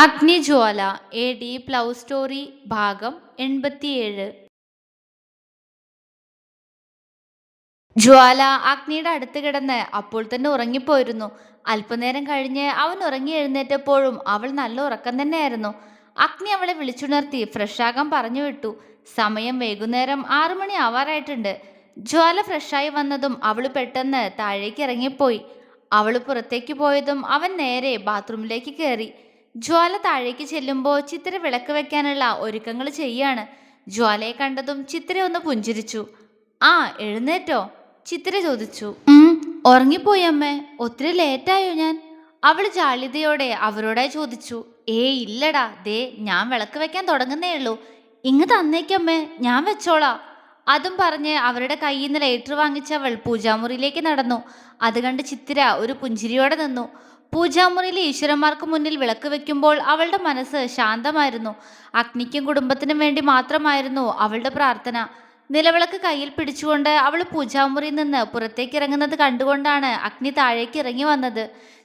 Agnijwala A deep love story ഭാഗം എൺപത്തിയേഴ്. ജ്വാല അഗ്നിയുടെ അടുത്ത് കിടന്ന് അപ്പോൾ തന്നെ ഉറങ്ങിപ്പോയിരുന്നു. അല്പനേരം കഴിഞ്ഞ് അവൻ ഉറങ്ങി എഴുന്നേറ്റപ്പോഴും അവൾ നല്ല ഉറക്കം തന്നെയായിരുന്നു. അഗ്നി അവളെ വിളിച്ചുണർത്തി ഫ്രഷാകാൻ പറഞ്ഞു വിട്ടു. സമയം വൈകുന്നേരം ആറു മണി ആവാറായിട്ടുണ്ട്. ജ്വാല ഫ്രഷായി വന്നതും അവൾ പെട്ടെന്ന് താഴേക്ക് ഇറങ്ങിപ്പോയി. അവൾ പുറത്തേക്ക് പോയതും അവൻ നേരെ ബാത്റൂമിലേക്ക് കയറി. ജ്വാല താഴേക്ക് ചെല്ലുമ്പോൾ ചിത്ര വിളക്ക് വെക്കാനുള്ള ഒരുക്കങ്ങൾ ചെയ്യാണ്. ജ്വാലയെ കണ്ടതും ചിത്ര ഒന്ന് പുഞ്ചിരിച്ചു. ആ എഴുന്നേറ്റോ ചിത്ര ചോദിച്ചു. "ഉം, ഉറങ്ങിപ്പോയി അമ്മേ ഒത്തിരി ലേറ്റായോ ഞാൻ? അവൾ ജാള്യതയോടെ അവരോടായി ചോദിച്ചു. ഏ ഇല്ലടാ ദേ ഞാൻ വിളക്ക് വെക്കാൻ തുടങ്ങുന്നേ ഉള്ളൂ. ഇങ്ങ് തന്നേക്കമ്മേ ഞാൻ വെച്ചോളാ. അതും പറഞ്ഞ് അവരുടെ കയ്യിൽ നിന്ന് ലേറ്റർ വാങ്ങിച്ചവൾ പൂജാമുറിയിലേക്ക് നടന്നു. അത് കണ്ട് ചിത്തിര ഒരു പുഞ്ചിരിയോടെ നിന്നു. പൂജാമുറിയിലെ ഈശ്വരന്മാർക്ക് മുന്നിൽ വിളക്ക് വെക്കുമ്പോൾ അവളുടെ മനസ്സ് ശാന്തമായിരുന്നു. അഗ്നിക്കും കുടുംബത്തിനും വേണ്ടി മാത്രമായിരുന്നു അവളുടെ പ്രാർത്ഥന. നിലവിളക്ക് കയ്യിൽ പിടിച്ചുകൊണ്ട് അവൾ പൂജാമുറിയിൽ നിന്ന് പുറത്തേക്ക് ഇറങ്ങുന്നത് കണ്ടുകൊണ്ടാണ് അഗ്നി താഴേക്ക് ഇറങ്ങി വന്നത്.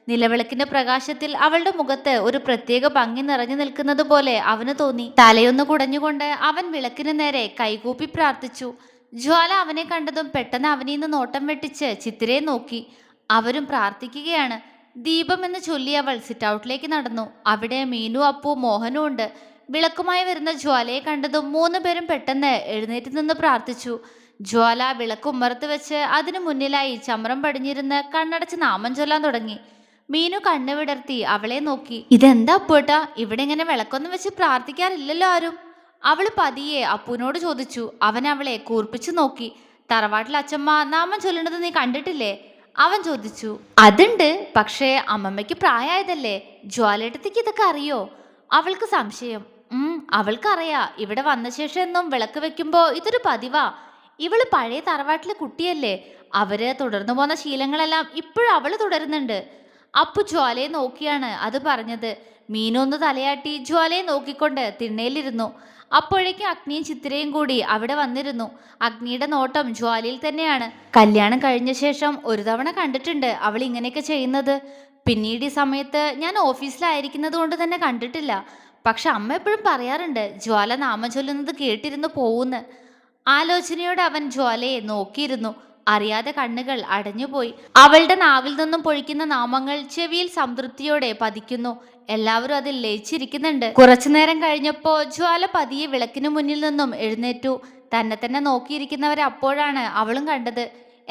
നിലവിളക്കിന്റെ പ്രകാശത്തിൽ അവളുടെ മുഖത്ത് ഒരു പ്രത്യേക ഭംഗി നിറഞ്ഞു നിൽക്കുന്നത് പോലെ അവന് തോന്നി. തലയൊന്ന് കുടഞ്ഞുകൊണ്ട് അവൻ വിളക്കിന് നേരെ കൈകൂപ്പി പ്രാർത്ഥിച്ചു. ജ്വാല അവനെ കണ്ടതും പെട്ടെന്ന് അവനിൽ നിന്ന് നോട്ടം വെട്ടിച്ച് ചിത്തിരയെ നോക്കി. അവരും പ്രാർത്ഥിക്കുകയാണ്. ദീപം എന്ന് ചൊല്ലി അവൾ സിറ്റ് ഔട്ടിലേക്ക് നടന്നു. അവിടെ മീനു അപ്പു മോഹനും ഉണ്ട്. വിളക്കുമായി വരുന്ന ജ്വാലയെ കണ്ടതും മൂന്ന് പേരും പെട്ടെന്ന് എഴുന്നേറ്റ് നിന്ന് പ്രാർത്ഥിച്ചു. ജ്വാല വിളക്ക് ഉമ്മറത്ത് വെച്ച് അതിനു മുന്നിലായി ചമ്രം പടിഞ്ഞിരുന്ന് കണ്ണടച്ച് നാമം ചൊല്ലാൻ തുടങ്ങി. മീനു കണ്ണു വിടർത്തി അവളെ നോക്കി. ഇതെന്താ അപ്പൂട്ടാ? ഇവിടെ ഇങ്ങനെ വിളക്കൊന്നും വെച്ച് പ്രാർത്ഥിക്കാറില്ലല്ലോ ആരും? അവൾ പതിയെ അപ്പുവിനോട് ചോദിച്ചു. അവൻ അവളെ കൂർപ്പിച്ചു നോക്കി. തറവാട്ടിൽ അച്ചമ്മ നാമം ചൊല്ലുന്നത് നീ കണ്ടിട്ടില്ലേ? അവൻ ചോദിച്ചു അതുണ്ട് പക്ഷേ അമ്മമ്മയ്ക്ക് പ്രായമായതല്ലേ ജ്വാലേട്ടത്തിക്ക് ഇതൊക്കെ അറിയോ? അവൾക്ക് സംശയം ഉം അവൾക്കറിയാ. ഇവിടെ വന്ന ശേഷം എന്നും വിളക്ക് വെക്കുമ്പോ ഇതൊരു പതിവാ. ഇവൾ പഴയ തറവാട്ടിലെ കുട്ടിയല്ലേ. അവർ തുടർന്നു പോന്ന ശീലങ്ങളെല്ലാം ഇപ്പോഴും അവൾ തുടരുന്നുണ്ട്. അപ്പു ജ്വാലയെ നോക്കിയാണ് അത് പറഞ്ഞത്. മീനൊന്ന് തലയാട്ടി ജ്വാലയെ നോക്കിക്കൊണ്ട് തിണ്ണയിലിരുന്നു. അപ്പോഴേക്കും അഗ്നിയും ചിത്രയും കൂടി അവിടെ വന്നിരുന്നു. അഗ്നിയുടെ നോട്ടം ജ്വാലയിൽ തന്നെയാണ്. കല്യാണം കഴിഞ്ഞ ശേഷം ഒരു തവണ കണ്ടിട്ടുണ്ട് അവൾ ഇങ്ങനെയൊക്കെ ചെയ്യുന്നത്. പിന്നീട് ഈ സമയത്ത് ഞാൻ ഓഫീസിലായിരിക്കുന്നത് കൊണ്ട് തന്നെ കണ്ടിട്ടില്ല. പക്ഷെ അമ്മ എപ്പോഴും പറയാറുണ്ട് ജ്വാല നാമം ചൊല്ലുന്നത് കേട്ടിരുന്നു പോവുന്ന്. ആലോചനയോടെ അവൻ ജ്വാലയെ നോക്കിയിരുന്നു. അറിയാതെ കണ്ണുകൾ അടഞ്ഞുപോയി. അവളുടെ നാവിൽ നിന്നും പൊഴിക്കുന്ന നാമങ്ങൾ ചെവിയിൽ സംതൃപ്തിയോടെ പതിക്കുന്നു. എല്ലാവരും അതിൽ ലയിച്ചിരിക്കുന്നുണ്ട്. കുറച്ചു നേരം കഴിഞ്ഞപ്പോ ജ്വാല പതിയെ വിളക്കിനു മുന്നിൽ നിന്നും എഴുന്നേറ്റു. തന്നെ തന്നെ നോക്കിയിരിക്കുന്നവരെ അപ്പോഴാണ് അവളും കണ്ടത്.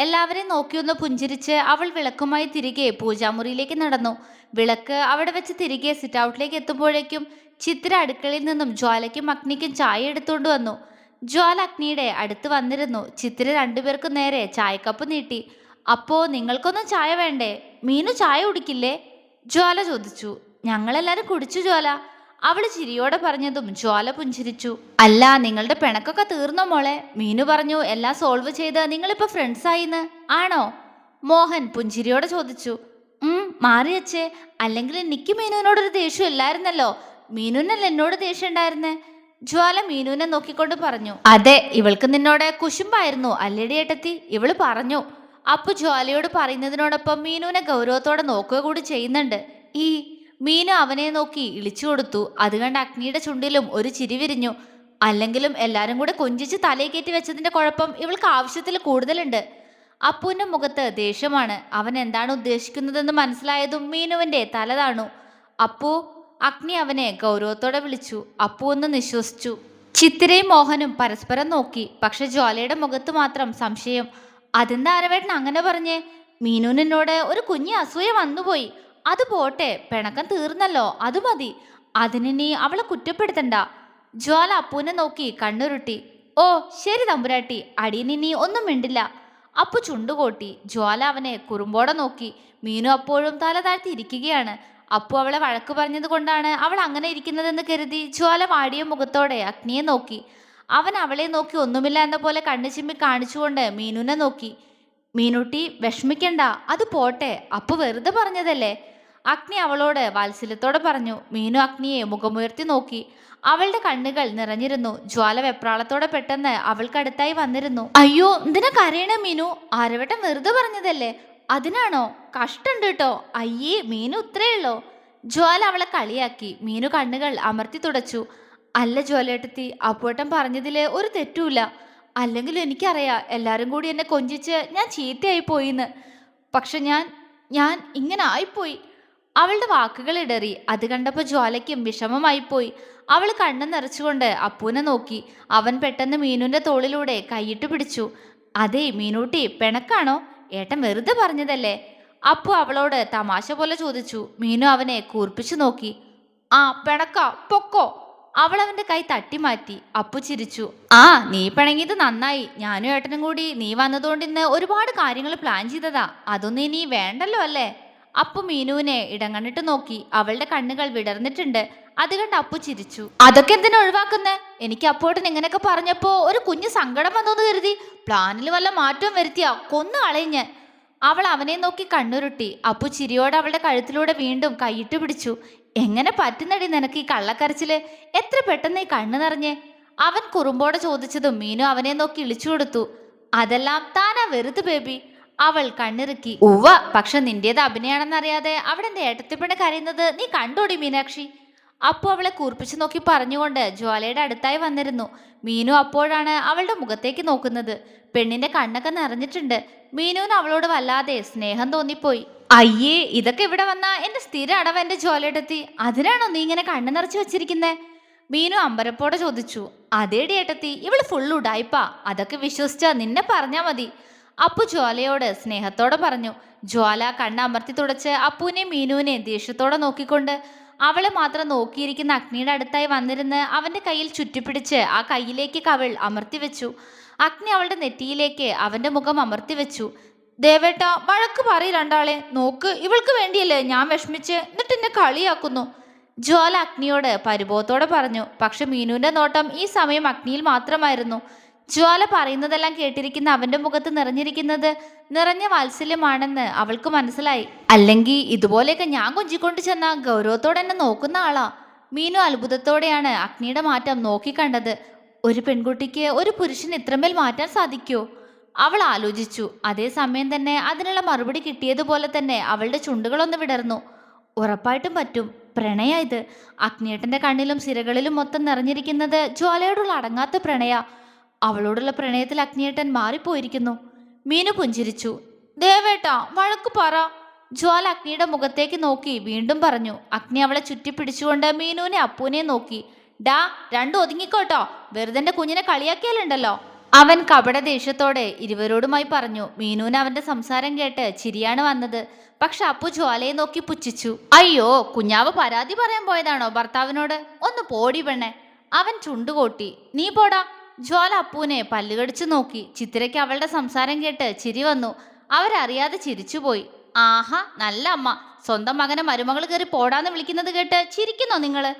എല്ലാവരെയും നോക്കിയൊന്ന് പുഞ്ചിരിച്ച് അവൾ വിളക്കുമായി തിരികെ പൂജാമുറിയിലേക്ക് നടന്നു. വിളക്ക് അവിടെ വെച്ച് തിരികെ സിറ്റ് ഔട്ടിലേക്ക് എത്തുമ്പോഴേക്കും ചിത്ര അടുക്കളയിൽ നിന്നും ജ്വാലയ്ക്കും അഗ്നിക്കും ചായ എടുത്തുകൊണ്ട് വന്നു. ജ്വാല അഗ്നിയുടെ അടുത്ത് വന്നിരുന്നു. ചിത്തിര രണ്ടുപേർക്കും നേരെ ചായക്കപ്പ് നീട്ടി. അപ്പോ നിങ്ങൾക്കൊന്നും ചായ വേണ്ടേ? മീനു ചായ കുടിക്കില്ലേ? ജ്വാല ചോദിച്ചു. ഞങ്ങളെല്ലാരും കുടിച്ചു ജ്വാല. അവൾ ചിരിയോടെ പറഞ്ഞതും ജ്വാല പുഞ്ചിരിച്ചു. അല്ല നിങ്ങളുടെ പിണക്കൊക്കെ തീർന്നോ മോളെ? മീനു പറഞ്ഞു എല്ലാം സോൾവ് ചെയ്ത് നിങ്ങളിപ്പോ ഫ്രണ്ട്സ് ആയിന്ന്. ആണോ? മോഹൻ പുഞ്ചിരിയോടെ ചോദിച്ചു. ഉം മാറിയച്ചേ അല്ലെങ്കിൽ എനിക്ക് മീനുവിനോടൊരു ദേഷ്യം ഇല്ലായിരുന്നല്ലോ. മീനുവിനല്ല എന്നോട് ദേഷ്യം ഉണ്ടായിരുന്നേ? ജ്വാല മീനുവിനെ നോക്കിക്കൊണ്ട് പറഞ്ഞു അതെ ഇവൾക്ക് നിന്നോട് കുശുമ്പായിരുന്നു. അല്ലടി ഏട്ടത്തി ഇവൾ പറഞ്ഞു അപ്പു ജ്വാലയോട് പറയുന്നതിനോടൊപ്പം മീനുവിനെ ഗൗരവത്തോടെ നോക്കുക കൂടി ചെയ്യുന്നുണ്ട്. ഈ മീനു അവനെ നോക്കി ഇളിച്ചു കൊടുത്തു. അത് കണ്ട് അഗ്നിയുടെ ചുണ്ടിലും ഒരു ചിരി വിരിഞ്ഞു. അല്ലെങ്കിലും എല്ലാരും കൂടെ കൊഞ്ചിച്ച് തലയിൽ കയറ്റി വെച്ചതിന്റെ കുഴപ്പം ഇവൾക്ക് ആവശ്യത്തിൽ കൂടുതലുണ്ട്. അപ്പുവിന്റെ മുഖത്ത് ദേഷ്യമാണ്. അവൻ എന്താണ് ഉദ്ദേശിക്കുന്നതെന്ന് മനസ്സിലായതും മീനുവിന്റെ തല താണു. അപ്പു അഗ്നി അവനെ ഗൗരവത്തോടെ വിളിച്ചു. അപ്പു ഒന്ന് നിശ്വസിച്ചു. ചിത്തിരയും മോഹനും പരസ്പരം നോക്കി. പക്ഷെ ജ്വാലയുടെ മുഖത്ത് മാത്രം സംശയം. അതെന്താ അരവേട്ടൻ അങ്ങനെ പറഞ്ഞേ? മീനുവിനോട് ഒരു കുഞ്ഞി അസൂയ വന്നുപോയി. അത് പോട്ടെ പിണക്കം തീർന്നല്ലോ അത് മതി. അതിനി അവളെ കുറ്റപ്പെടുത്തണ്ട. ജ്വാല അപ്പുവിനെ നോക്കി കണ്ണുരുട്ടി. ഓ ശരി തമ്പുരാട്ടി അടിയനിനി ഒന്നും മിണ്ടില്ല. അപ്പു ചുണ്ടുകോട്ടി. ജ്വാല അവനെ കുറുമ്പോടെ നോക്കി. മീനു അപ്പോഴും തല താഴ്ത്തി ഇരിക്കുകയാണ്. അപ്പു അവളെ വഴക്ക് പറഞ്ഞത് കൊണ്ടാണ് അവൾ അങ്ങനെ ഇരിക്കുന്നതെന്ന് കരുതി ജ്വാല വാടിയ മുഖത്തോടെ അഗ്നിയെ നോക്കി. അവൻ അവളെ നോക്കി ഒന്നുമില്ല എന്ന പോലെ കണ്ണു ചിമ്മി കാണിച്ചുകൊണ്ട് മീനുനെ നോക്കി. മീനുട്ടി വിഷമിക്കണ്ട അത് പോട്ടെ അപ്പു വെറുതെ പറഞ്ഞതല്ലേ? അഗ്നി അവളോട് വാത്സല്യത്തോടെ പറഞ്ഞു. മീനു അഗ്നിയെ മുഖമുയർത്തി നോക്കി. അവളുടെ കണ്ണുകൾ നിറഞ്ഞിരുന്നു. ജ്വാല വെപ്രാളത്തോടെ പെട്ടെന്ന് അവൾക്കടുത്തായി വന്നിരുന്നു. അയ്യോ എന്തിനാ കരയണ മീനു? ആരവട്ടം വെറുതെ പറഞ്ഞതല്ലേ? അതിനാണോ? കഷ്ടണ്ട് കേട്ടോ അയ്യേ മീനു ഇത്രേ ഉള്ളോ. ജ്വാല അവളെ കളിയാക്കി. മീനു കണ്ണുകൾ അമർത്തി തുടച്ചു. അല്ല ജ്വാലേട്ടത്തി അപ്പുവേട്ടൻ പറഞ്ഞതിൽ ഒരു തെറ്റുമില്ല. അല്ലെങ്കിൽ എനിക്കറിയാം എല്ലാവരും കൂടി എന്നെ കൊഞ്ചിച്ച് ഞാൻ ചീത്തയായി പോയിന്ന്. പക്ഷെ ഞാൻ ഞാൻ ഇങ്ങനെ ആയിപ്പോയി. അവളുടെ വാക്കുകൾ ഇടറി. അത് കണ്ടപ്പോൾ ജ്വാലയ്ക്കും വിഷമമായിപ്പോയി അവൾ കണ്ണു നിറച്ചുകൊണ്ട് അപ്പൂനെ നോക്കി. അവൻ പെട്ടെന്ന് മീനുവിന്റെ തോളിലൂടെ കൈയിട്ട് പിടിച്ചു. അതേ മീനൂട്ടി പിണക്കാണോ? ഏട്ടൻ വെറുതെ പറഞ്ഞതല്ലേ? അപ്പു അവളോട് തമാശ പോലെ ചോദിച്ചു. മീനു അവനെ കൂർപ്പിച്ചു നോക്കി. ആ പിണക്ക പൊക്കോ? അവൾ അവന്റെ കൈ തട്ടി മാറ്റി. അപ്പു ചിരിച്ചു. ആ നീ പിണങ്ങിയത് നന്നായി. ഞാനും ഏട്ടനും കൂടി നീ വന്നതുകൊണ്ട് ഇന്ന് ഒരുപാട് കാര്യങ്ങൾ പ്ലാൻ ചെയ്തതാ. അതൊന്നും ഇനി വേണ്ടല്ലോ അല്ലേ? അപ്പു മീനുവിനെ ഇടങ്ങണിട്ട് നോക്കി. അവളുടെ കണ്ണുകൾ വിടർന്നിട്ടുണ്ട്. അത് കണ്ട് അപ്പു ചിരിച്ചു. അതൊക്കെ എന്തിനാ ഒഴിവാക്കുന്നേ? എനിക്ക് അപ്പോട്ടൻ ഇങ്ങനെയൊക്കെ പറഞ്ഞപ്പോ ഒരു കുഞ്ഞു സങ്കടം വന്നോന്ന് കരുതി. പ്ലാനിൽ വല്ല മാറ്റവും വരുത്തിയാ കൊന്നു കളയും ഞാൻ. അവൾ അവനെ നോക്കി കണ്ണുരുട്ടി. അപ്പു ചിരിയോടെ അവളുടെ കഴുത്തിലൂടെ വീണ്ടും കൈയിട്ട് പിടിച്ചു. എങ്ങനെ പറ്റുന്നടി നിനക്ക് ഈ കള്ളക്കരച്ചിൽ? എത്ര പെട്ടെന്ന് ഈ കണ്ണു നിറഞ്ഞേ? അവൻ കുറുമ്പോടെ ചോദിച്ചതും മീനു അവനെ നോക്കി ഇളിച്ചു കൊടുത്തു. അതെല്ലാം താനാ വെറുതെ ബേബി. അവൾ കണ്ണിറുക്കി. ഉവ്വ പക്ഷെ നിന്റേത് അഭിനയാണെന്നറിയാതെ അവിടെ എന്റെ ഏട്ടത്തിപ്പണ് കരയുന്നത് നീ കണ്ടോടി മീനാക്ഷി? അപ്പു അവളെ കൂർപ്പിച്ചു നോക്കി പറഞ്ഞുകൊണ്ട് ജ്വാലയുടെ അടുത്തായി വന്നിരുന്നു. മീനു അപ്പോഴാണ് അവളുടെ മുഖത്തേക്ക് നോക്കുന്നത്. പെണ്ണിന്റെ കണ്ണൊക്കെ നിറഞ്ഞിട്ടുണ്ട്. മീനുവിന് അവളോട് വല്ലാതെ സ്നേഹം തോന്നിപ്പോയി. അയ്യേ ഇതൊക്കെ ഇവിടെ വന്ന എന്റെ സ്ഥിര അടവ് എന്റെ ജ്വാലയെടുത്തി. അതിനാണോ നീ ഇങ്ങനെ കണ്ണു നിറച്ചു വെച്ചിരിക്കുന്നത് മീനു അമ്പരപ്പോടെ ചോദിച്ചു. അതേടി ഏട്ടത്തി ഇവൾ ഫുൾ ഉടായിപ്പാ. അതൊക്കെ വിശ്വസിച്ചാ നിന്നെ പറഞ്ഞാ മതി. അപ്പു ജ്വാലയോട് സ്നേഹത്തോടെ പറഞ്ഞു. ജ്വാല കണ്ണമർത്തി തുടച്ച് അപ്പുവിനെ മീനുവിനെ ദേഷ്യത്തോടെ നോക്കിക്കൊണ്ട് അവളെ മാത്രം നോക്കിയിരിക്കുന്ന അഗ്നിയുടെ അടുത്തായി വന്നിരുന്ന് അവന്റെ കയ്യിൽ ചുറ്റിപ്പിടിച്ച് ആ കയ്യിലേക്ക് കവിൾ അമർത്തി വെച്ചു. അഗ്നി അവളുടെ നെറ്റിയിലേക്ക് അവന്റെ മുഖം അമർത്തി വെച്ചു. ദേവേട്ട വഴക്ക് പറയ് രണ്ടാളെ. നോക്ക് ഇവൾക്ക് വേണ്ടിയല്ലേ ഞാൻ വിഷമിച്ച് എന്നിട്ട് എന്നെ കളിയാക്കുന്നു. ജ്വാല അഗ്നിയോട് പരിഭവത്തോടെ പറഞ്ഞു. പക്ഷെ മീനുവിന്റെ നോട്ടം ഈ സമയം അഗ്നിയിൽ മാത്രമായിരുന്നു. ജ്വാല പറയുന്നതെല്ലാം കേട്ടിരിക്കുന്ന അവന്റെ മുഖത്ത് നിറഞ്ഞിരിക്കുന്നത് നിറഞ്ഞ വാത്സല്യമാണെന്ന് അവൾക്ക് മനസ്സിലായി. അല്ലെങ്കിൽ ഇതുപോലെയൊക്കെ ഞാൻ കൊഞ്ചിക്കൊണ്ട് ചെന്ന ഗൗരവത്തോടെ എന്നെ നോക്കുന്ന ആളാ. മീനു അത്ഭുതത്തോടെയാണ് അഗ്നിയുടെ മാറ്റം നോക്കിക്കണ്ടത് ഒരു പെൺകുട്ടിക്ക് ഒരു പുരുഷൻ ഇത്രമേൽ മാറ്റാൻ സാധിക്കുമോ അവൾ ആലോചിച്ചു. അതേ സമയം തന്നെ അതിനുള്ള മറുപടി കിട്ടിയതുപോലെ തന്നെ അവളുടെ ചുണ്ടുകളൊന്ന് വിടർന്നു. ഉറപ്പായിട്ടും പറ്റും. പ്രണയ ഇത്. അഗ്നിയേട്ടന്റെ കണ്ണിലും സിരകളിലും മൊത്തം നിറഞ്ഞിരിക്കുന്നത് ജ്വാലയോടുള്ള അടങ്ങാത്ത പ്രണയ. അവളോടുള്ള പ്രണയത്തിൽ അഗ്നിയേട്ടൻ മാറിപ്പോയിരിക്കുന്നു. മീനു പുഞ്ചിരിച്ചു. ദേവേട്ട വഴക്കു പറ. ജ്വാല അഗ്നിയുടെ മുഖത്തേക്ക് നോക്കി വീണ്ടും പറഞ്ഞു. അഗ്നി അവളെ ചുറ്റിപ്പിടിച്ചുകൊണ്ട് മീനുവിനെ അപ്പൂനെ നോക്കി. ഡാ രണ്ടു ഒതുങ്ങിക്കോട്ടോ. വെറുതെന്റെ കുഞ്ഞിനെ കളിയാക്കിയാലുണ്ടല്ലോ. അവൻ കപട ദേഷ്യത്തോടെ ഇരുവരോടുമായി പറഞ്ഞു. മീനുവിന് അവന്റെ സംസാരം കേട്ട് ചിരിയാണ് വന്നത്. പക്ഷെ അപ്പു ജ്വാലയെ നോക്കി പുച്ഛിച്ചു. അയ്യോ കുഞ്ഞാവ് പരാതി പറയാൻ പോയതാണോ ഭർത്താവിനോട്? ഒന്ന് പോടി പെണ്ണെ. അവൻ ചുണ്ടുകോട്ടി. നീ പോടാ. ജ്വാല അപ്പൂനെ പല്ലുകടിച്ചു നോക്കി. ചിത്രയ്ക്ക് അവളുടെ സംസാരം കേട്ട് ചിരി വന്നു. അവരറിയാതെ ചിരിച്ചുപോയി. ആഹാ നല്ല അമ്മ. സ്വന്തം മകനെ മരുമകൾ കയറി പോടാന്ന് വിളിക്കുന്നത് കേട്ട് ചിരിക്കുന്നോ നിങ്ങൾ?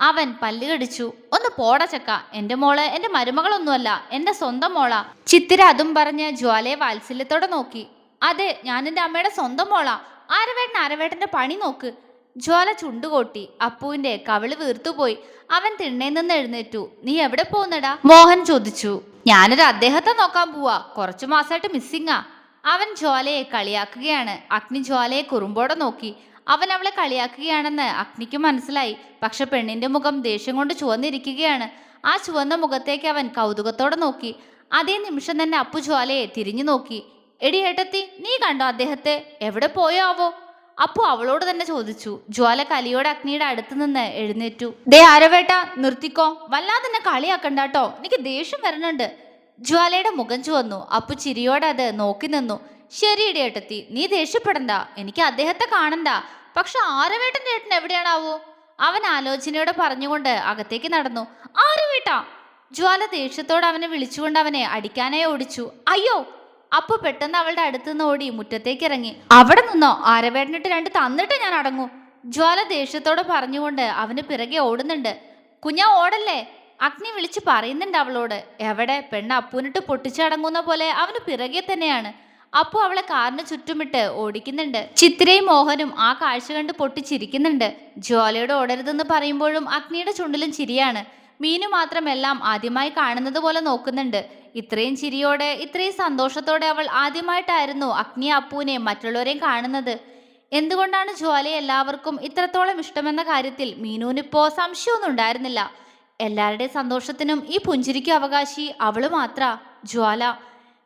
അവൻ പല്ലുകടിച്ചു. ഒന്ന് പോട ചക്ക. എന്റെ മോൾ എന്റെ മരുമകളൊന്നുമല്ല. എന്റെ സ്വന്തം മോളാ. ചിത്തിര അതും പറഞ്ഞ് ജ്വാലയെ വാത്സല്യത്തോടെ നോക്കി. അതെ ഞാൻ എന്റെ അമ്മയുടെ സ്വന്തം മോളാ. ആരവേട്ടൻ ആരവേട്ടന്റെ പണി നോക്ക്. ജ്വാല ചുണ്ടുകൊട്ടി അപ്പുവിന്റെ കവിൾ വീർത്തുപോയി. അവൻ തിണ്ണേ നിന്ന് എഴുന്നേറ്റു. നീ എവിടെ പോകുന്നടാ? മോഹൻ ചോദിച്ചു. ഞാനൊരു അദ്ദേഹത്തെ നോക്കാൻ പോവാ. കുറച്ചു മാസമായിട്ട് മിസ്സിങ്ങാ. അവൻ ജ്വാലയെ കളിയാക്കുകയാണ്. അഗ്നി ജ്വാലയെ കുറുമ്പോടെ നോക്കി. അവൻ അവളെ കളിയാക്കുകയാണെന്ന് അഗ്നിക്ക് മനസ്സിലായി. പക്ഷെ പെണ്ണിന്റെ മുഖം ദേഷ്യം കൊണ്ട് ചുവന്നിരിക്കുകയാണ്. ആ ചുവന്ന മുഖത്തേക്ക് അവൻ കൗതുകത്തോടെ നോക്കി. അതേ നിമിഷം തന്നെ അപ്പു ജ്വാലയെ തിരിഞ്ഞു നോക്കി. എടി ഏട്ടത്തി നീ കണ്ടോ അദ്ദേഹത്തെ? എവിടെ പോയോ ആവോ അപ്പു അവളോട് തന്നെ ചോദിച്ചു ജ്വാല കലിയോട് അഗ്നിയുടെ അടുത്ത് നിന്ന് എഴുന്നേറ്റു. ദേ ആരവേട്ട നിർത്തിക്കോ. വല്ലാതെ തന്നെ കളിയാക്കണ്ടാട്ടോ എനിക്ക് ദേഷ്യം വരണുണ്ട്. ജ്വാലയുടെ മുഖം ചുവന്നു അപ്പു ചിരിയോടെ അത് നോക്കി നിന്നു. ശരിയുടെ ഏട്ടത്തി നീ ദേഷ്യപ്പെടണ്ട എനിക്ക് അദ്ദേഹത്തെ കാണണ്ട. പക്ഷെ ആരവേട്ടൻ ഏട്ടൻ എവിടെയാണാവോ? അവൻ ആലോചനയോടെ പറഞ്ഞുകൊണ്ട് അകത്തേക്ക് നടന്നു. ആരവേട്ട? ജ്വാല ദേഷ്യത്തോടെ അവനെ വിളിച്ചുകൊണ്ട് അവനെ അടിക്കാനായി ഓടിച്ചു. അയ്യോ അപ്പൊ പെട്ടെന്ന് അവളുടെ അടുത്ത് നിന്ന് ഓടി മുറ്റത്തേക്ക് ഇറങ്ങി അവിടെ നിന്നോ? ആരവേട്ടനിട്ട് രണ്ട് തന്നിട്ട് ഞാൻ അടങ്ങൂ. ജ്വാല ദേഷ്യത്തോടെ പറഞ്ഞുകൊണ്ട് അവന് പിറകെ ഓടുന്നുണ്ട്. കുഞ്ഞ ഓടല്ലേ? അഗ്നി വിളിച്ച് പറയുന്നുണ്ട് അവളോട്. എവിടെ? പെണ്ണ് അപ്പൂനിട്ട് പൊട്ടിച്ചടങ്ങുന്ന പോലെ അവന് പിറകെ തന്നെയാണ്. അപ്പു അവളെ കാറിന് ചുറ്റുമിട്ട് ഓടിക്കുന്നുണ്ട്. ചിത്രയും മോഹനും ആ കാഴ്ച കണ്ട് പൊട്ടിച്ചിരിക്കുന്നുണ്ട്. ജ്വാലയോട് ഓടരുതെന്ന് പറയുമ്പോഴും അഗ്നിയുടെ ചുണ്ടിലും ചിരിയാണ്. മീനു മാത്രം എല്ലാം ആദ്യമായി കാണുന്നത് പോലെ നോക്കുന്നുണ്ട്. ഇത്രയും ചിരിയോടെ ഇത്രയും സന്തോഷത്തോടെ അവൾ ആദ്യമായിട്ടായിരുന്നു അഗ്നി അപ്പൂനെ മറ്റുള്ളവരെയും കാണുന്നത്. എന്തുകൊണ്ടാണ് ജ്വാലയെ എല്ലാവർക്കും ഇത്രത്തോളം ഇഷ്ടമെന്ന കാര്യത്തിൽ മീനുവിനിപ്പോ സംശയമൊന്നും ഉണ്ടായിരുന്നില്ല. എല്ലാവരുടെയും സന്തോഷത്തിനും ഈ പുഞ്ചിരിക്കും അവകാശി അവൾ മാത്ര ജ്വാല.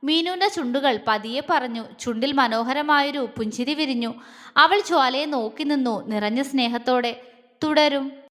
മീനുവിന്റെ ചുണ്ടുകൾ പതിയെ പറഞ്ഞു ചുണ്ടിൽ മനോഹരമായൊരു പുഞ്ചിരി വിരിഞ്ഞു. അവൾ ജ്വാലയെ നോക്കി നിന്നു നിറഞ്ഞ സ്നേഹത്തോടെ. തുടരും.